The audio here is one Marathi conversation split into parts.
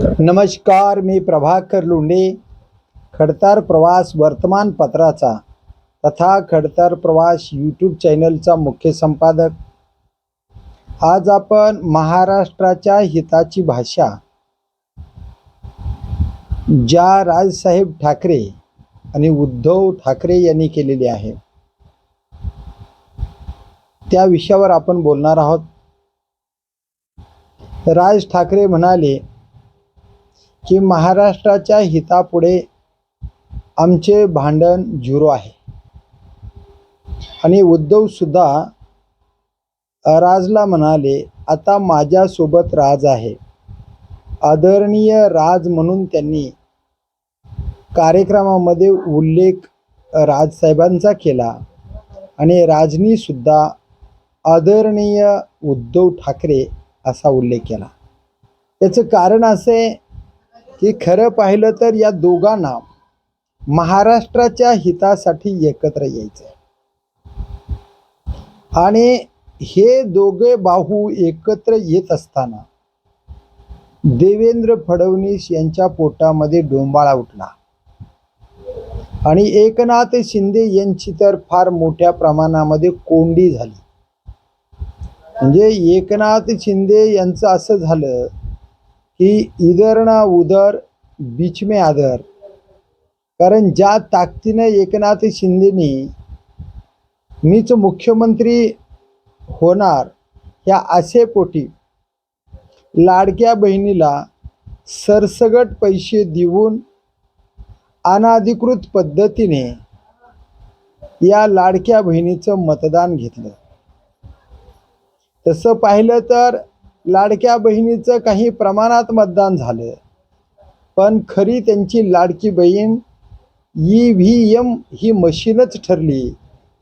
नमस्कार मी प्रभाकर लोंढे खडतार प्रवास वर्तमानपत्राचा तथा खडतार प्रवास यूट्यूब चॅनलचा मुख्य संपादक. आज आपण महाराष्ट्राच्या हिताची भाषा ज्या राजसाहेब ठाकरे आणि उद्धव ठाकरे यांनी केलेली आहे त्या विषयावर आपण बोलणार आहोत. राज ठाकरे म्हणाले की महाराष्ट्राच्या हितापुढे आमचे भांडण झिरो आहे. आणि उद्धवसुद्धा राजला म्हणाले आता माझ्यासोबत राज आहे. आदरणीय राज म्हणून त्यांनी कार्यक्रमामध्ये उल्लेख राजसाहेबांचा केला. आणि राजनी सुद्धा आदरणीय उद्धव ठाकरे असा उल्लेख केला. त्याचं कारण असे की खरं पाहिलं तर या दोघांना महाराष्ट्राच्या हितासाठी एकत्र यायचं आणि हे दोघे बाहू एकत्र येत असताना देवेंद्र फडणवीस यांच्या पोटामध्ये डोंबाळा उठला. आणि एकनाथ शिंदे यांची तर फार मोठ्या प्रमाणामध्ये कोंडी झाली. म्हणजे एकनाथ शिंदे यांचं असं झालं की इधर ना उधर बीच में आदर। कारण ज्या ताकदीनं एकनाथ शिंदेनी मीच मुख्यमंत्री होणार ह्या आशेपोटी लाडक्या बहिणीला सरसगट पैसे देऊन अनाधिकृत पद्धतीने या लाडक्या बहिणीचं मतदान घेतलं. तसं पाहिलं तर लाडक्या बहिणीचं काही प्रमाणात मतदान झालं. पण खरी त्यांची लाडकी बहीण ई व्ही एम ही मशीनच ठरली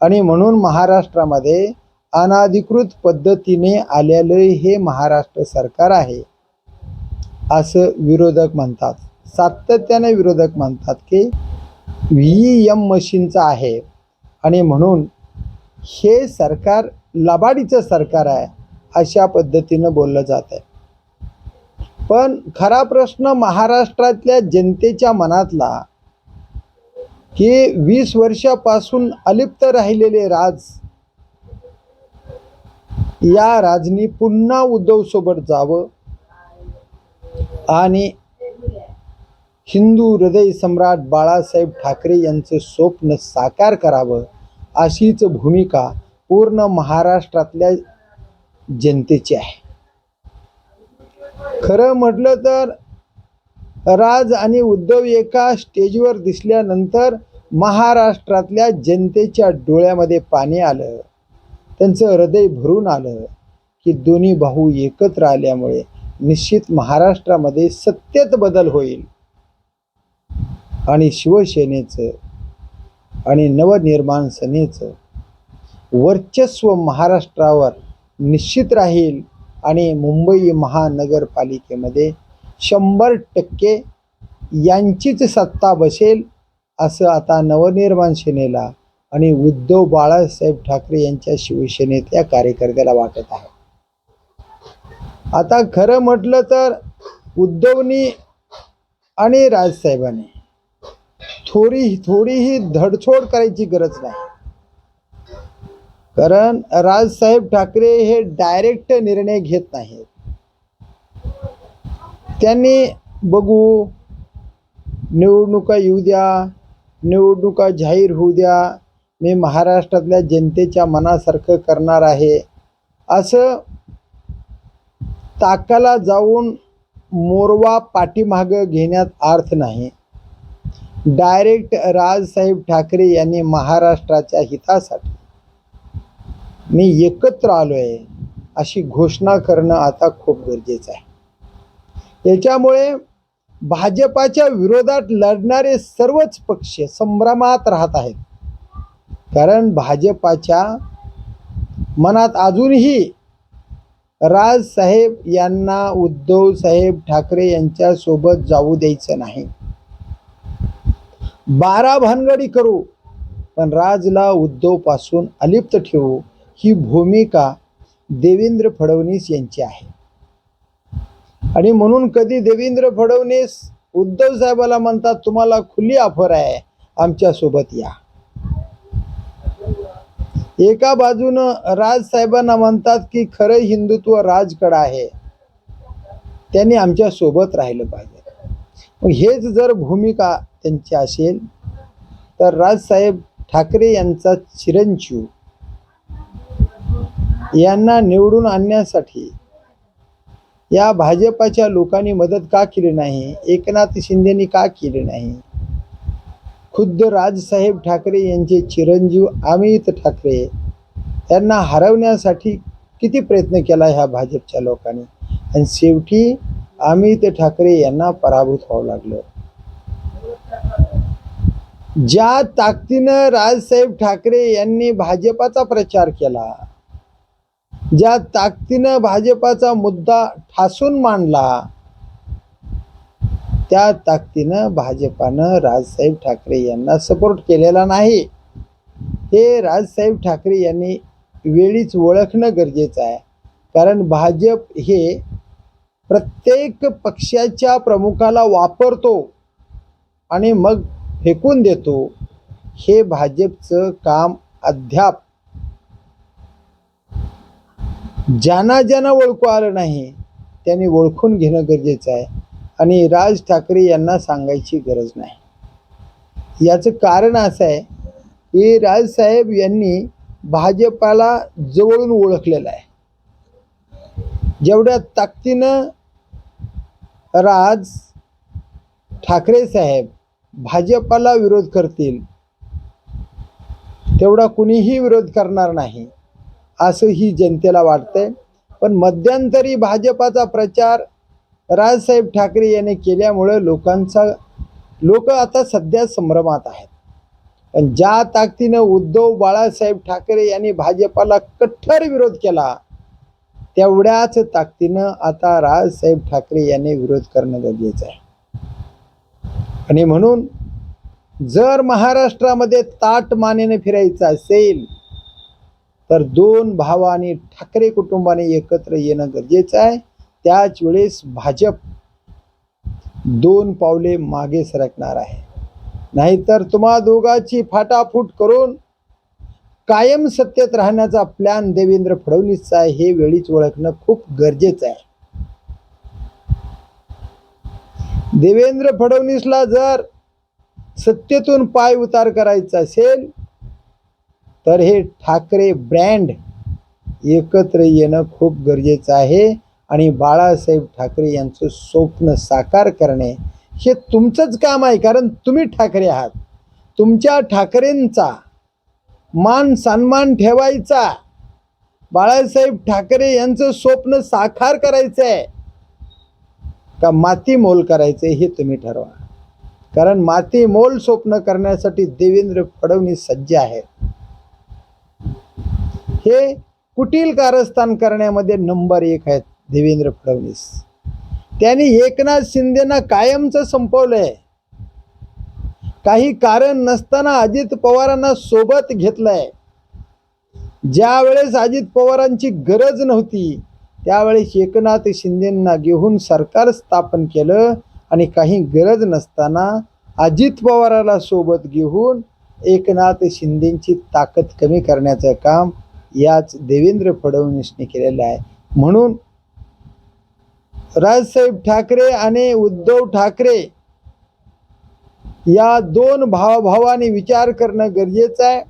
आणि म्हणून महाराष्ट्रामध्ये अनाधिकृत पद्धतीने आलेलं हे महाराष्ट्र सरकार आहे. असं विरोधक म्हणतात. सातत्याने विरोधक म्हणतात की व्ही एम मशीनचं आहे आणि म्हणून हे सरकार लबाडीचं सरकार आहे. अशा पद्धतीनं बोललं जात आहे. पण खरा प्रश्न महाराष्ट्रातल्या जनतेच्या मनातला की वीस वर्षापासून अलिप्त राहिलेले राज या राजनी पुन्हा उद्धव सोबत जावं आणि हिंदू हृदय सम्राट बाळासाहेब ठाकरे यांचं स्वप्न साकार करावं अशीच भूमिका पूर्ण महाराष्ट्रातल्या जनतेची आहे. खरं म्हटलं तर राज आणि उद्धव एका स्टेजवर दिसल्यानंतर महाराष्ट्रातल्या जनतेच्या डोळ्यामध्ये पाणी आलं. त्यांचं हृदय भरून आलं की दोन्ही भाऊ एकत्र आल्यामुळे निश्चित महाराष्ट्रामध्ये सत्तेत बदल होईल. आणि शिवसेनेचं आणि नवनिर्माण सेनेचं वर्चस्व महाराष्ट्रावर निश्चित राहील आणि मुंबई महानगरपालिकेमध्ये शंभर टक्के यांचीच सत्ता बसेल असं आता नवनिर्माण सेनेला आणि उद्धव बाळासाहेब ठाकरे यांच्या शिवसेनेतल्या कार्यकर्त्याला वाटत आहे. आता खरं म्हटलं तर उद्धवनी आणि राजसाहेबांनी थोडी थोडीही धडछोड करायची गरज नाही. कारण राजसाहेब ठाकरे हे डायरेक्ट निर्णय घेत नाहीत. त्यांनी बघू निवडणुका येऊ द्या निवडणुका जाहीर होऊ द्या मी महाराष्ट्रातल्या जनतेच्या मनासारखं करणार आहे. असं ताकाला जाऊन मोरवा पाठीमागं घेण्यात अर्थ नाही. डायरेक्ट राजसाहेब ठाकरे यांनी महाराष्ट्राच्या हितासाठी मी एकत्र आलो आहे अशी घोषणा करणं आता खूप गरजेचं आहे. याच्यामुळे भाजपाच्या विरोधात लढणारे सर्वच पक्ष संभ्रमात राहत आहेत. कारण भाजपाच्या मनात अजूनही राजसाहेब यांना उद्धव साहेब ठाकरे यांच्यासोबत जाऊ द्यायचं नाही. बारा भानगडी करू पण राजला उद्धवपासून अलिप्त ठेवू ही भूमिका देवेंद्र फडणवीस यांची आहे. आणि म्हणून कधी देवेंद्र फडणवीस उद्धव साहेबाला म्हणतात तुम्हाला खुली ऑफर आहे आमच्यासोबत या. एका बाजूनं राज साहेबांना म्हणतात की खरं हिंदुत्व राजकड आहे त्यांनी आमच्यासोबत राहिलं पाहिजे. मग हेच जर भूमिका त्यांची असेल तर राजसाहेब ठाकरे यांचा चिरंजीव यांना निवडून आणण्यासाठी या भाजपाच्या लोकांनी मदत का केली नाही? एकनाथ शिंदेनी का केली नाही? खुद्द राजसाहेब ठाकरे यांचे चिरंजीव अमित ठाकरे यांना हरवण्यासाठी किती प्रयत्न केला ह्या भाजपच्या लोकांनी? आणि शेवटी अमित ठाकरे यांना पराभूत व्हावं लागलं. ज्या ताकदीनं राजसाहेब ठाकरे यांनी भाजपाचा प्रचार केला ज्या ताकदीनं भाजपाचा मुद्दा ठासून मांडला त्या ताकदीनं भाजपानं राजसाहेब ठाकरे यांना सपोर्ट केलेला नाही. हे राजसाहेब ठाकरे यांनी वेळीच ओळखणं गरजेचं आहे. कारण भाजप हे प्रत्येक पक्षाच्या प्रमुखाला वापरतो आणि मग फेकून देतो. हे भाजपचं काम अद्याप ज्यांना ज्यांना ओळखू आलं नाही त्यांनी ओळखून घेणं गरजेचं आहे. आणि राज ठाकरे यांना सांगायची गरज नाही. याचं कारण असं आहे की राजसाहेब यांनी भाजपाला जवळून ओळखलेलं आहे. जेवढ्या ताकदीनं राज ठाकरे साहेब भाजपाला विरोध करतील तेवढा कुणीही विरोध करणार नाही. असंही जनतेला वाटतंय. पण मध्यंतरी भाजपाचा प्रचार राजसाहेब ठाकरे यांनी केल्यामुळं लोकांचा लोक आता सध्या संभ्रमात आहेत. पण ज्या ताकदीनं उद्धव बाळासाहेब ठाकरे यांनी भाजपाला कठ्ठर विरोध केला तेवढ्याच ताकदीनं आता राजसाहेब ठाकरे यांनी विरोध करणं गरजेचं आहे. आणि म्हणून जर महाराष्ट्रामध्ये ताट मानेने फिरायचं असेल तर दोन भावाने ठाकरे कुटुंबाने एकत्र येणं गरजेचं आहे. त्याच वेळेस भाजप दोन पावले मागे सरकणार आहे. नाहीतर तुम्हा दोघाची फाटाफूट करून कायम सत्तेत राहण्याचा प्लॅन देवेंद्र फडणवीसचा आहे हे वेळीच ओळखणं खूप गरजेचं आहे. देवेंद्र फडणवीसला जर सत्तेतून पाय उतार करायचा असेल तर हे ठाकरे ब्रँड एकत्र येणं खूप गरजेचं आहे. आणि बाळासाहेब ठाकरे यांचं स्वप्न साकार करणे हे तुमचंच काम आहे कारण तुम्ही ठाकरे आहात. तुमच्या ठाकरेंचा मान सन्मान ठेवायचा. बाळासाहेब ठाकरे यांचं स्वप्न साकार करायचं आहे का माती मोल करायचं हे तुम्ही ठरवा. कारण माती मोल स्वप्न करण्यासाठी देवेंद्र फडणवीस सज्ज आहेत. हे कुटील कारस्थान करण्यामध्ये नंबर एक आहेत देवेंद्र फडणवीस. त्यांनी एकनाथ शिंदेना कायमचं संपवलंय. काही कारण नसताना अजित पवारांना सोबत घेतलंय. ज्या वेळेस अजित पवारांची गरज नव्हती त्यावेळेस एकनाथ शिंदेंना घेऊन सरकार स्थापन केलं आणि काही गरज नसताना अजित पवाराला सोबत घेऊन एकनाथ शिंदेची ताकद कमी करण्याचं काम याच देवेंद्र फडणवीसने केलेलं आहे. म्हणून राजसाहेब ठाकरे आणि उद्धव ठाकरे या दोन भावभावाने विचार करणं गरजेचं आहे.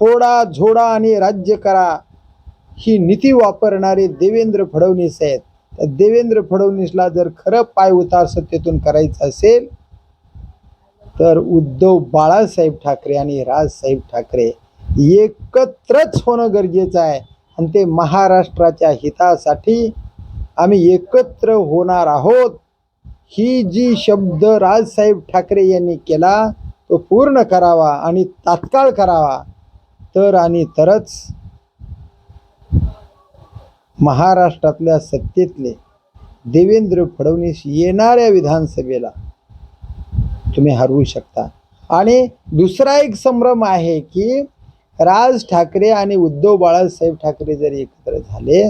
फोडा झोडा आणि राज्य करा ही नीती वापरणारे देवेंद्र फडणवीस आहेत. तर देवेंद्र फडणवीसला जर खरं पाय उतार सत्तेतून करायचं असेल तर उद्धव बाळासाहेब ठाकरे आणि राजसाहेब ठाकरे एकत्रच होणं गरजेचं आहे. आणि ते महाराष्ट्राच्या हितासाठी आम्ही एकत्र होणार आहोत. ही जी शब्द राजसाहेब ठाकरे यांनी केला तो पूर्ण करावा आणि तात्काळ करावा. तर आणि तरच महाराष्ट्रातल्या सत्तेतले देवेंद्र फडणवीस येणाऱ्या विधानसभेला तुम्ही हरवू शकता. आणि दुसरा एक संभ्रम आहे की राज ठाकरे आणि उद्धव बाळासाहेब ठाकरे जर एकत्र झाले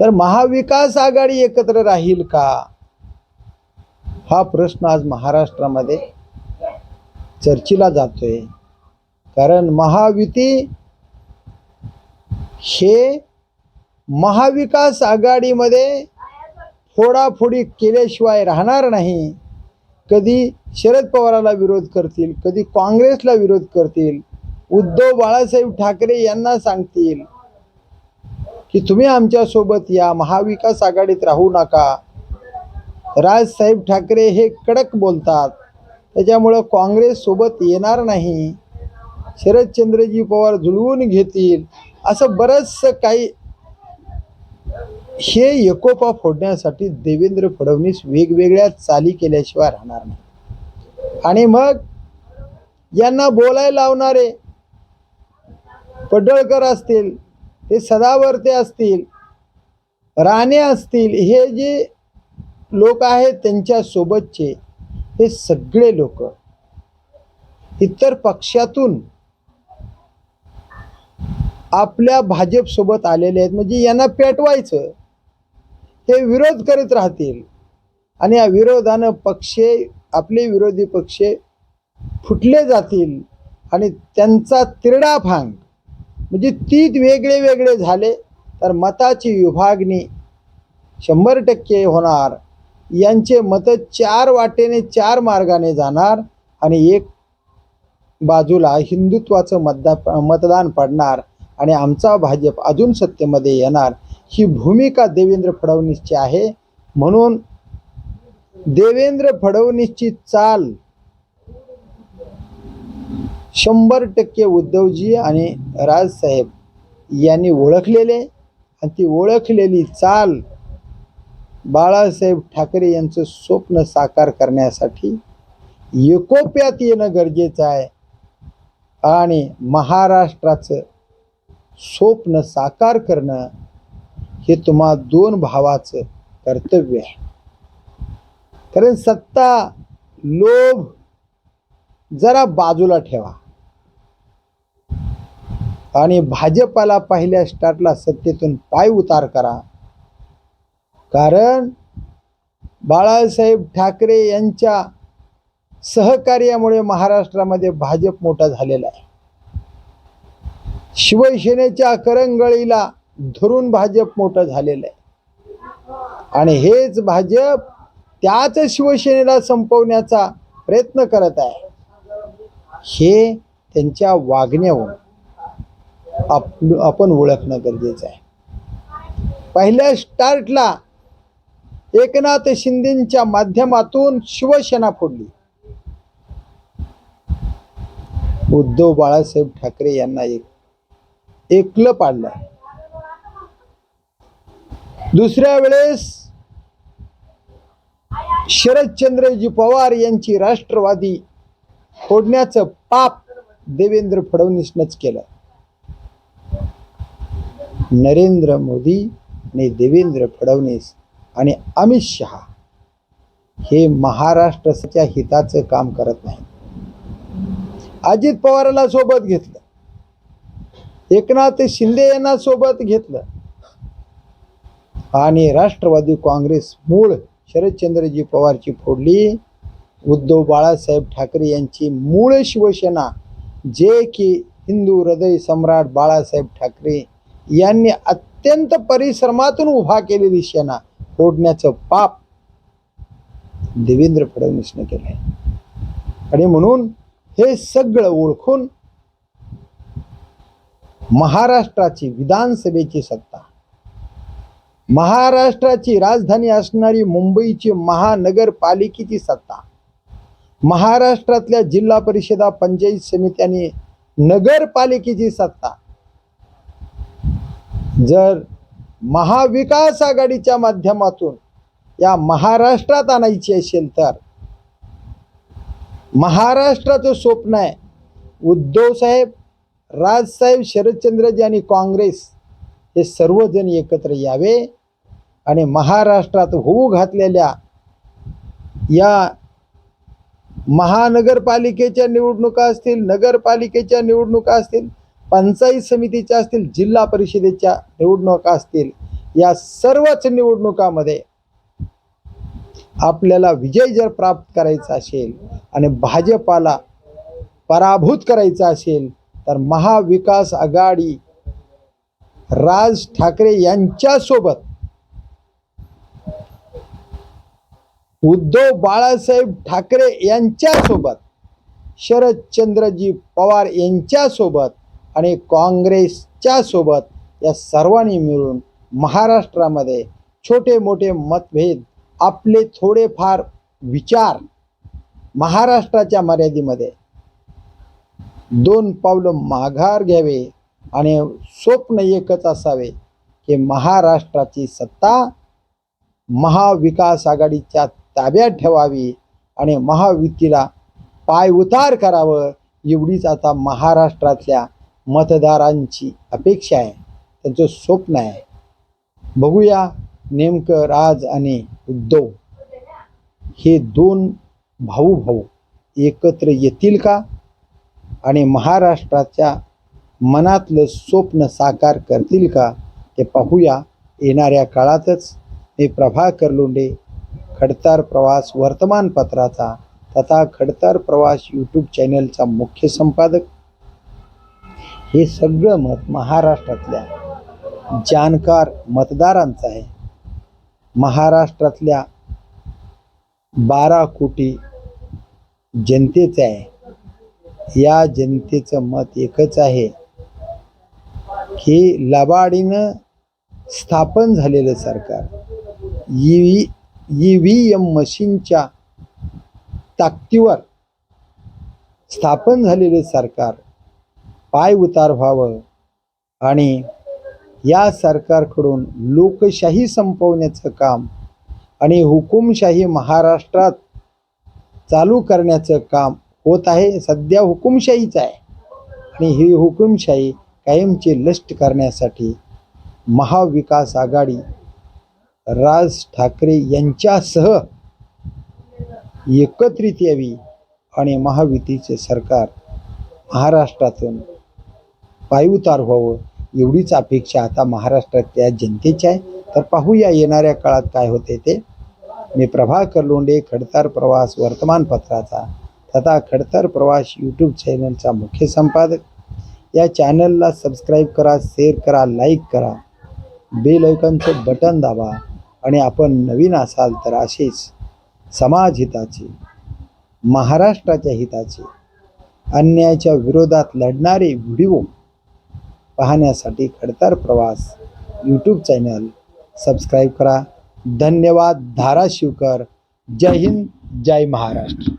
तर महाविकास आघाडी एकत्र राहील का? हा प्रश्न आज महाराष्ट्रामध्ये चर्चेला जातोय. कारण महायुती हे महाविकास आघाडीमध्ये फोडाफोडी केल्याशिवाय राहणार नाही. कधी शरद पवाराला विरोध करतील कधी काँग्रेसला विरोध करतील उद्धव बाळासाहेब ठाकरे यांना सांगतील की तुम्ही आमच्यासोबत या महाविकास आघाडीत राहू नका. राजसाहेब ठाकरे हे कडक बोलतात. त्याच्यामुळं काँग्रेस सोबत येणार नाही. शरदचंद्रजी पवार जुळवून घेतील. असं बरंचसं काही हे एकोपा फोडण्यासाठी देवेंद्र फडणवीस वेगवेगळ्या चाली केल्याशिवाय राहणार नाही. आणि मग यांना बोलायला लावणारे पडळकर असतील ते सदावर्ते असतील राणे असतील हे जे लोक आहेत त्यांच्या सोबतचे हे सगळे लोक इतर पक्षातून आपल्या भाजपसोबत आलेले आहेत. म्हणजे यांना पेटवायचं. हे विरोध करीत राहतील. आणि या विरोधानं पक्षे आपले विरोधी पक्षे फुटले जातील आणि त्यांचा तिरडाफांग म्हणजे तीत वेगळे वेगळे झाले तर मताची विभागणी शंभर टक्के होणार. यांचे मतं चार वाटेने चार मार्गाने जाणार आणि एक बाजूला हिंदुत्वाचं मतदा मतदान पडणार आणि आमचा भाजप अजून सत्तेमध्ये येणार. ही भूमिका देवेंद्र फडणवीसची आहे. म्हणून देवेंद्र फडणवीसची चाल शंभर टक्के उद्धवजी आणि राजसाहेब यांनी ओळखलेले. आणि ती ओळखलेली चाल बाळासाहेब ठाकरे यांचं स्वप्न साकार करण्यासाठी एकोप्यात येणं गरजेचं आहे. आणि महाराष्ट्राचं स्वप्न साकार करणं हे तुम्हा दोन भावाचं कर्तव्य आहे. कारण सत्ता लोभ जरा बाजूला ठेवा. आणि भाजपाला पहिल्या स्टार्टला सत्तेतून पाय उतार करा. कारण बाळासाहेब ठाकरे यांच्या सहकार्यामुळे महाराष्ट्रामध्ये भाजप मोठा झालेला आहे. शिवसेनेच्या करंगळीला धरून भाजप मोठं झालेलं आहे. आणि हेच भाजप त्याच शिवसेनेला संपवण्याचा प्रयत्न करत आहे. हे त्यांच्या वागण्यावर आप आपण ओळखणं गरजेचं आहे. पहिल्या स्टार्टला एकनाथ शिंदेच्या माध्यमातून शिवसेना फोडली. उद्धव बाळासाहेब ठाकरे यांना एक एकलं पाडलं. दुसऱ्या वेळेस शरदचंद्रजी पवार यांची राष्ट्रवादी फोडण्याचं पाप देवेंद्र फडणवीसनंच केलं. नरेंद्र मोदी आणि देवेंद्र फडणवीस आणि अमित शहा हे महाराष्ट्राच्या हिताचं काम करत नाही अजित पवारला सोबत घेतलं. एकनाथ शिंदे यांना सोबत घेतलं. आणि राष्ट्रवादी काँग्रेस मूळ शरदचंद्रजी पवारची फोडली. उद्धव बाळासाहेब ठाकरे यांची मूळ शिवसेना जे की हिंदू हृदय सम्राट बाळासाहेब ठाकरे यांनी अत्यंत परिश्रमातून उभा केलेली सेना फोडण्याचं पाप देवेंद्र फडणवीसने केलंय. आणि म्हणून हे सगळं ओळखून महाराष्ट्राची विधानसभेची सत्ता महाराष्ट्राची राजधानी असणारी मुंबईची महानगरपालिकेची सत्ता. महाराष्ट्रातल्या जिल्हा परिषदा पंचायत समित्यांनी नगरपालिकेची सत्ता. जर महाविकास आघाडीच्या माध्यमातून या महाराष्ट्रात आणायची असेल तर महाराष्ट्राचं स्वप्न आहे. उद्धव साहेब राजसाहेब शरदचंद्रजी आणि काँग्रेस हे सर्वजण एकत्र यावे आणि महाराष्ट्रात होऊ घातलेल्या या महानगरपालिकेच्या निवडणुका असतील नगरपालिकेच्या निवडणुका असतील पंचायत समितीच्या असतील जिल्हा परिषदेच्या निवडणुका असतील या सर्वच निवडणुकामध्ये आपल्याला विजय जर प्राप्त करायचा असेल आणि भाजपाला पराभूत करायचा असेल तर महाविकास आघाडी राज ठाकरे यांच्यासोबत. उद्धव बाळासाहेब ठाकरे यांच्यासोबत शरदचंद्रजी पवार यांच्यासोबत आणि काँग्रेसच्या सोबत या सर्वांनी मिळून महाराष्ट्रामध्ये छोटे मोठे मतभेद आपले थोडेफार विचार महाराष्ट्राच्या मर्यादेमध्ये. दोन पावलं माघार घ्यावे. आणि स्वप्न एकच असावे की महाराष्ट्राची सत्ता महाविकास आघाडीच्या ताब्यात ठेवावी आणि महायुतीला पायउतार करावं एवढीच आता महाराष्ट्रातल्या मतदारांची अपेक्षा आहे. त्यांचं स्वप्न आहे. बघूया नेमकं राज आणि उद्धव हे दोन भाऊ भाऊ एकत्र येतील का? आणि महाराष्ट्राच्या मनातलं स्वप्न साकार करतील का ते पाहूया. येणाऱ्या काळातच मी प्रभाकर लोंडे खडतार प्रवास वर्तमानपत्राचा तथा खडतार प्रवास यूट्यूब चॅनलचा मुख्य संपादक. हे सगळं मत महाराष्ट्रातल्या जाणकार मतदारांचं आहे. महाराष्ट्रातल्या बारा कोटी जनतेचं आहे. या जनतेचं मत एकच आहे. की लबाडीनं स्थापन झालेलं सरकार. E V E V M मशीनच्या ताकदीवर स्थापन झालेलं सरकार पाय उतार व्हावं आणि या सरकारकडून लोकशाही संपवण्याचं काम आणि हुकुमशाही महाराष्ट्रात चालू करण्याचं काम होत आहे. सध्या हुकुमशाहीच आहे. आणि ही हुकुमशाही कायमचे लष्ट करण्यासाठी महाविकास आघाडी राज ठाकरे यांच्यासह एकत्रित यावी आणि महायुतीचे सरकार महाराष्ट्रातून पायउतार व्हावं एवढीच अपेक्षा आता महाराष्ट्रातल्या जनतेची आहे. तर पाहूया येणाऱ्या काळात काय होते ते. मी प्रभाकर लोंडे खडतार प्रवास वर्तमानपत्राचा तथा खडतार प्रवास यूट्यूब चॅनलचा मुख्य संपादक. या चॅनलला सबस्क्राईब करा शेअर करा लाईक करा. बेल ऐकनचं बटन दाबा आणि आपण नवीन असाल तर असेच समाज हिताचे महाराष्ट्राच्या हिताचे अन्यायाच्या विरोधात लढणारे व्हिडिओ पाहण्यासाठी खडतर प्रवास यूट्यूब चॅनल सबस्क्राईब करा. धन्यवाद धाराशिवकर. जय हिंद जय महाराष्ट्र.